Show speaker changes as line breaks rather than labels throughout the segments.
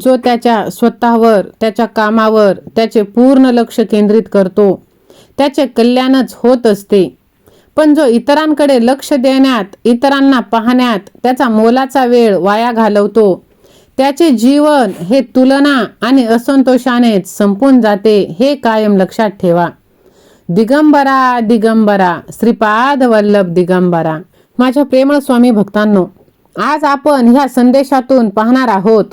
जो त्याच्या स्वतःवर त्याच्या कामावर त्याचे पूर्ण लक्ष केंद्रित करतो. त्याचे कल्याणच होत असते. पण जो इतरांकडे लक्ष देण्यात इतरांना पाहण्यात त्याचा मोलाचा वेळ वाया घालवतो. त्याचे जीवन हे तुलना आणि असंतोषानेच संपून जाते हे कायम लक्षात ठेवा. दिगंबरा दिगंबरा श्रीपाद वल्लभ दिगंबरा. माझ्या प्रेमळ स्वामी भक्तांनो आज आपण ह्या संदेशातून पाहणार आहोत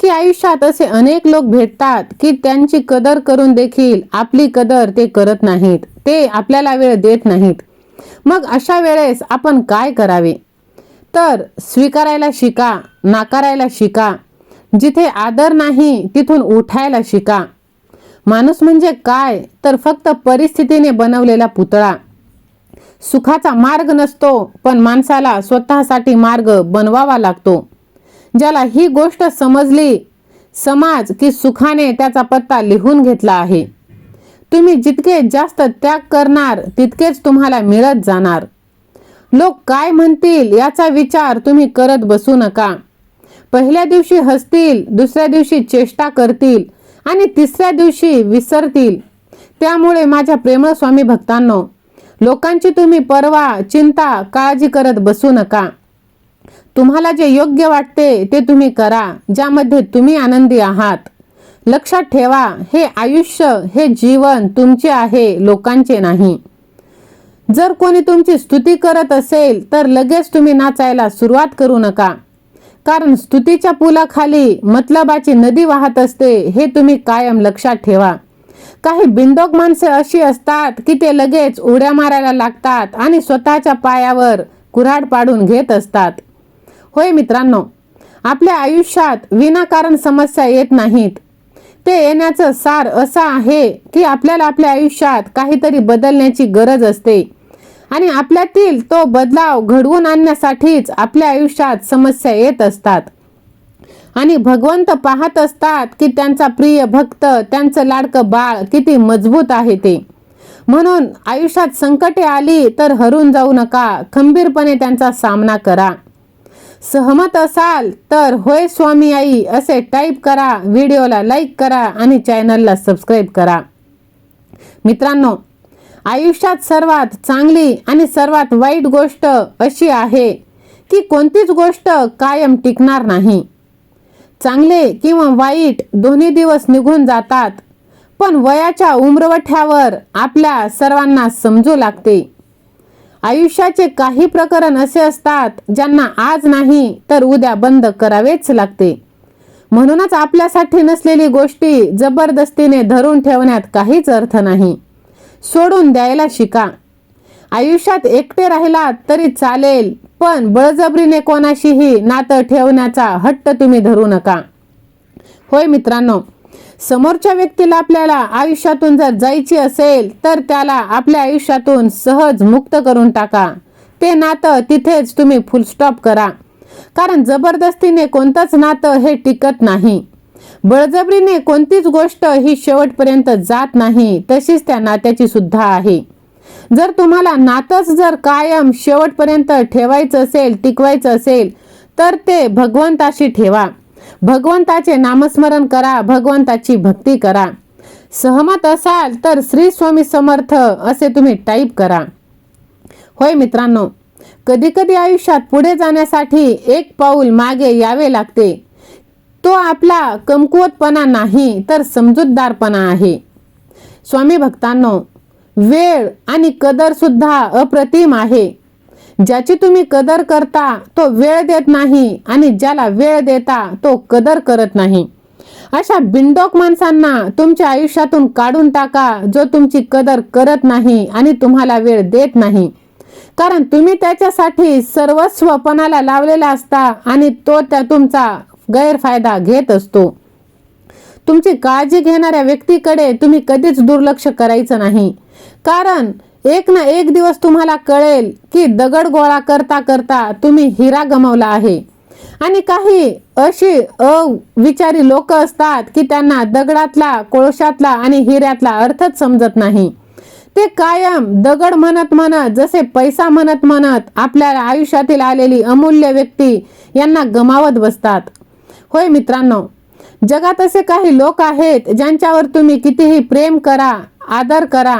की आयुष्यात असे अनेक लोक भेटतात की त्यांची कदर करून देखील आपली कदर ते करत नाहीत. ते आपल्याला वेळ देत नाहीत. मग अशा वेळेस आपण काय करावे? तर स्वीकारायला शिका नाकारायला शिका. जिथे आदर नाही तिथून उठायला शिका. माणूस म्हणजे काय? तर फक्त परिस्थितीने बनवलेला पुतळा. सुखाचा मार्ग नसतो पण माणसाला स्वतःसाठी मार्ग बनवावा लागतो. ज्याला ही गोष्ट समजली समाज की सुखाने त्याचा पत्ता लिहून घेतला आहे. तुम्ही जितके जास्त त्याग करणार तितकेच तुम्हाला मिळत जाणार. लोक काय म्हणतील याचा विचार तुम्ही करत बसू नका. पहिल्या दिवशी हसतील दुसऱ्या दिवशी चेष्टा करतील आणि तिसऱ्या दिवशी विसरतील. त्यामुळे माझ्या प्रेमळ स्वामी भक्तांनो लोकांची तुम्ही परवा चिंता काळजी करत बसू नका. तुम्हाला जे योग्य वाटते ते तुम्ही करा ज्यामध्ये तुम्ही आनंदी आहात. लक्षात ठेवा हे आयुष्य हे जीवन तुमचे आहे लोकांचे नाही. जर कोणी तुमची स्तुती करत असेल तर लगेच तुम्ही नाचायला सुरुवात करू नका. कारण स्तुतीच्या पुलाखाली मतलबाची नदी वाहत असते हे तुम्ही कायम लक्षात ठेवा. काही बिंदोक माणसे अशी असतात की ते लगेच उड्या मारायला लागतात आणि स्वतःच्या पायावर कुऱ्हाड पाडून घेत असतात. होय मित्रांनो आपल्या आयुष्यात विनाकारण समस्या येत नाहीत. ते येण्याचं सार असं आहे की आपल्याला आपल्या आयुष्यात काहीतरी बदलण्याची गरज असते. आणि आपल्यातील तो बदलाव घडवून आणण्यासाठीच आपल्या आयुष्यात समस्या येत असतात. आणि भगवंत पाहत असतात की त्यांचा प्रिय भक्त त्यांचं लाडकं बाळ किती मजबूत आहे ते. म्हणून आयुष्यात संकटे आली तर हरून जाऊ नका खंबीरपणे त्यांचा सामना करा. सहमत असाल तर होय स्वामी आई असे टाईप करा व्हिडिओला लाईक करा आणि चॅनलला सबस्क्राईब करा. मित्रांनो आयुष्यात सर्वात चांगली आणि सर्वात वाईट गोष्ट अशी आहे की कोणतीच गोष्ट कायम टिकणार नाही. चांगले किंवा वाईट दोन्ही दिवस निघून जातात पण वयाच्या उम्रवठ्यावर आपल्या सर्वांना समजू लागते. आयुष्याचे काही प्रकरण असे असतात ज्यांना आज नाही तर उद्या बंद करावेच लागते. म्हणूनच आपल्यासाठी नसलेली गोष्टी जबरदस्तीने धरून ठेवण्यात काहीच अर्थ नाही. सोडून द्यायला शिका. आयुष्यात एकटे राहिलात तरी चालेल पण बळजबरीने कोणाशीही नातं ठेवण्याचा हट्ट तुम्ही धरू नका. होय मित्रांनो समोरच्या व्यक्तीला आपल्याला आयुष्यातून जर जायची असेल तर त्याला आपल्या आयुष्यातून सहज मुक्त करून टाका. ते नातं तिथेच तुम्ही फुलस्टॉप करा. कारण जबरदस्तीने कोणतंच नातं हे टिकत नाही. बळजबरीने कोणतीच गोष्ट ही शेवटपर्यंत जात नाही तशीच त्या नात्याची सुद्धा आहे. जर तुम्हाला नातंच जर कायम शेवटपर्यंत ठेवायचं असेल टिकवायचं असेल तर ते भगवंताशी ठेवा. भगवंताचे नामस्मरण करा भगवंताची भक्ती करा. सहमत असाल तर श्री स्वामी समर्थ असे तुम्ही टाईप करा. होय मित्रांनो कधी कधी आयुष्यात पुढे जाण्यासाठी एक पाऊल मागे यावे लागते. तो आपला कमकुवतपणा नाही तर समजूतदारपणा आहे. स्वामी भक्तांनो वेळ आणि कदर सुद्धा अप्रतिम आहे. ज्याची तुम्ही कदर करता तो वेळ देत नाही आणि ज्याला वेळ देता तो कदर करत नाही. अशा बिंडोक माणसांना तुमच्या आयुष्यातून काढून टाका जो तुमची कदर करत नाही आणि तुम्हाला वेळ देत नाही. कारण तुम्ही त्याच्यासाठी सर्वस्वपणाला लावलेला असता आणि तो त्या तुमचा गैरफायदा घेत असतो. तुमची काळजी घेणाऱ्या व्यक्तीकडे तुम्ही कधीच दुर्लक्ष करायचं नाही. कारण एक ना एक दिवस तुम्हाला कळेल की दगड गोळा करता करता तुम्ही हिरा गमावला आहे. आणि काही अशी अविचारी लोक असतात की त्यांना दगडातला कोळशातला आणि हिऱ्यातला अर्थच समजत नाही. ते कायम दगड म्हणत म्हणत जसे पैसा म्हणत म्हणत आपल्या आयुष्यातील आलेली अमूल्य व्यक्ती यांना गमावत बसतात. होय मित्रांनो जगात असे काही लोक आहेत ज्यांच्यावर तुम्ही कितीही प्रेम करा आदर करा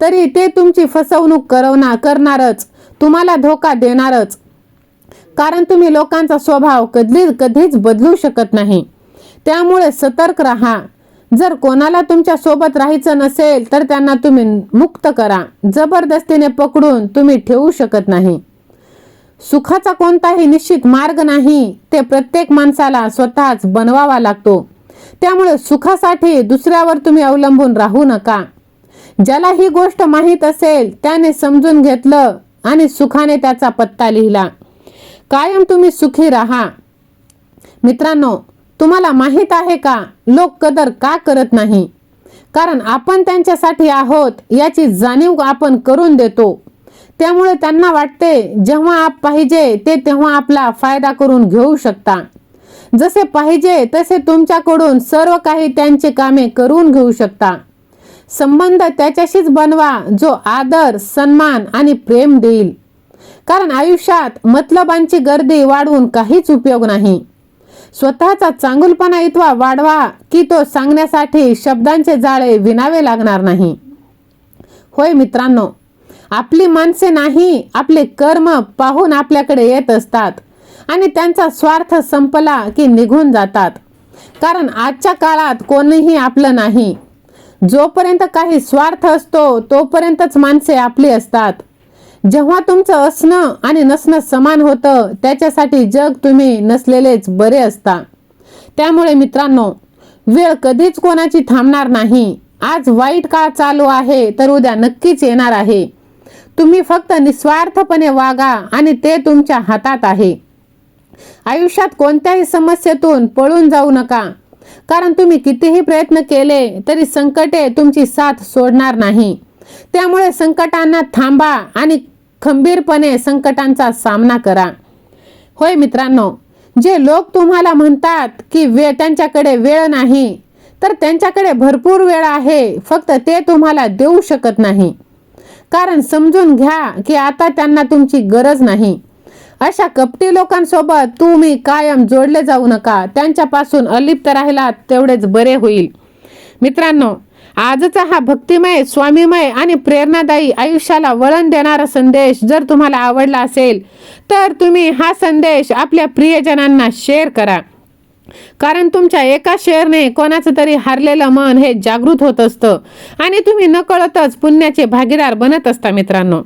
तरी ते तुमची फसवणूक करवणार करणारच. तुम्हाला धोका देणारच. कारण तुम्ही लोकांचा स्वभाव कधी कधीच बदलू शकत नाही. त्यामुळे सतर्क राहा. जर कोणाला तुमच्यासोबत राहायचं नसेल तर त्यांना तुम्ही मुक्त करा. जबरदस्तीने पकडून तुम्ही ठेवू शकत नाही. सुखाचा कोणताही निश्चित मार्ग नाही. ते प्रत्येक माणसाला स्वतःच बनवावा लागतो. त्यामुळे सुखासाठी दुसऱ्यावर तुम्ही अवलंबून राहू नका. ज्याला ही गोष्ट माहीत असेल त्याने समजून घेतलं आणि सुखाने त्याचा पत्ता लिहिला. कायम तुम्ही सुखी राहा. मित्रांनो तुम्हाला माहीत आहे का लोक कदर का करत नाही? कारण आपण त्यांच्यासाठी आहोत याची जाणीव आपण करून देतो. त्यामुळे त्यांना वाटते जेव्हा आप पाहिजे ते तेव्हा आपला फायदा करून घेऊ शकता. जसे पाहिजे तसे तुमच्याकडून सर्व काही त्यांचे कामे करून घेऊ शकता. संबंध त्याच्याशीच बनवा जो आदर सन्मान आणि प्रेम देईल. कारण आयुष्यात मतलबांची गर्दी वाढवून काहीच उपयोग नाही. स्वतःचा चांगुलपणा इतवा वाढवा की तो सांगण्यासाठी शब्दांचे जाळे विणावे लागणार नाही. होय मित्रांनो आपली माणसे नाही आपले कर्म पाहून आपल्याकडे येत असतात आणि त्यांचा स्वार्थ संपला की निघून जातात. कारण आजच्या काळात कोणीही आपलं नाही. जोपर्यंत काही स्वार्थ असतो तोपर्यंतच माणसे आपली असतात. जेव्हा तुमचं असणं आणि नसणं समान होतं त्याच्यासाठी जग तुम्ही नसलेलेच बरे असता. त्यामुळे मित्रांनो वेळ कधीच कोणाची थांबणार नाही. आज वाईट काळ चालू आहे तर उद्या नक्कीच येणार आहे. तुम्ही फक्त निस्वार्थपणे वागा आणि ते तुमच्या हातात आहे. आयुष्यात कोणत्याही समस्येतून पळून जाऊ नका. कारण तुम्ही कितीही प्रयत्न केले तरी संकटे तुमची साथ सोडणार नाही. त्यामुळे संकटांना थांबा आणि खंबीरपणे संकटांचा सामना करा. होय मित्रांनो जे लोक तुम्हाला म्हणतात की वेळ त्यांच्याकडे वेळ नाही तर त्यांच्याकडे भरपूर वेळ आहे फक्त ते तुम्हाला देऊ शकत नाही. कारण समजून घ्या की आता त्यांना तुमची गरज नाही. अशा कपटी लोकांसोबत तुम्ही कायम जोडले जाऊ नका. त्यांच्यापासून अलिप्त राहिलात तेवढेच बरे होईल. मित्रांनो आजचा हा भक्तिमय स्वामीमय आणि प्रेरणादायी आयुष्याला वळण देणारा संदेश जर तुम्हाला आवडला असेल तर तुम्ही हा संदेश आपल्या प्रियजनांना शेअर करा. कारण तुमच्या एका शेअरने कोणाचं तरी हारलेलं मन हे जागृत होत असतं आणि तुम्ही नकळतच पुण्याचे भागीदार बनत असता मित्रांनो.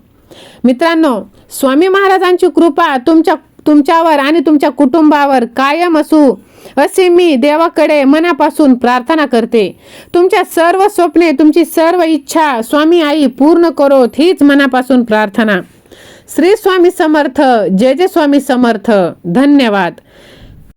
मित्रांनो स्वामी महाराजांची कृपा तुमच्या तुमच्यावर आणि तुमच्या कुटुंबावर कायम असू असे मी देवाकडे मनापासून प्रार्थना करते. तुमच्या सर्व स्वप्ने तुमची सर्व इच्छा स्वामी आई पूर्ण करोत हीच मनापासून प्रार्थना. श्री स्वामी समर्थ जय जय स्वामी समर्थ. धन्यवाद.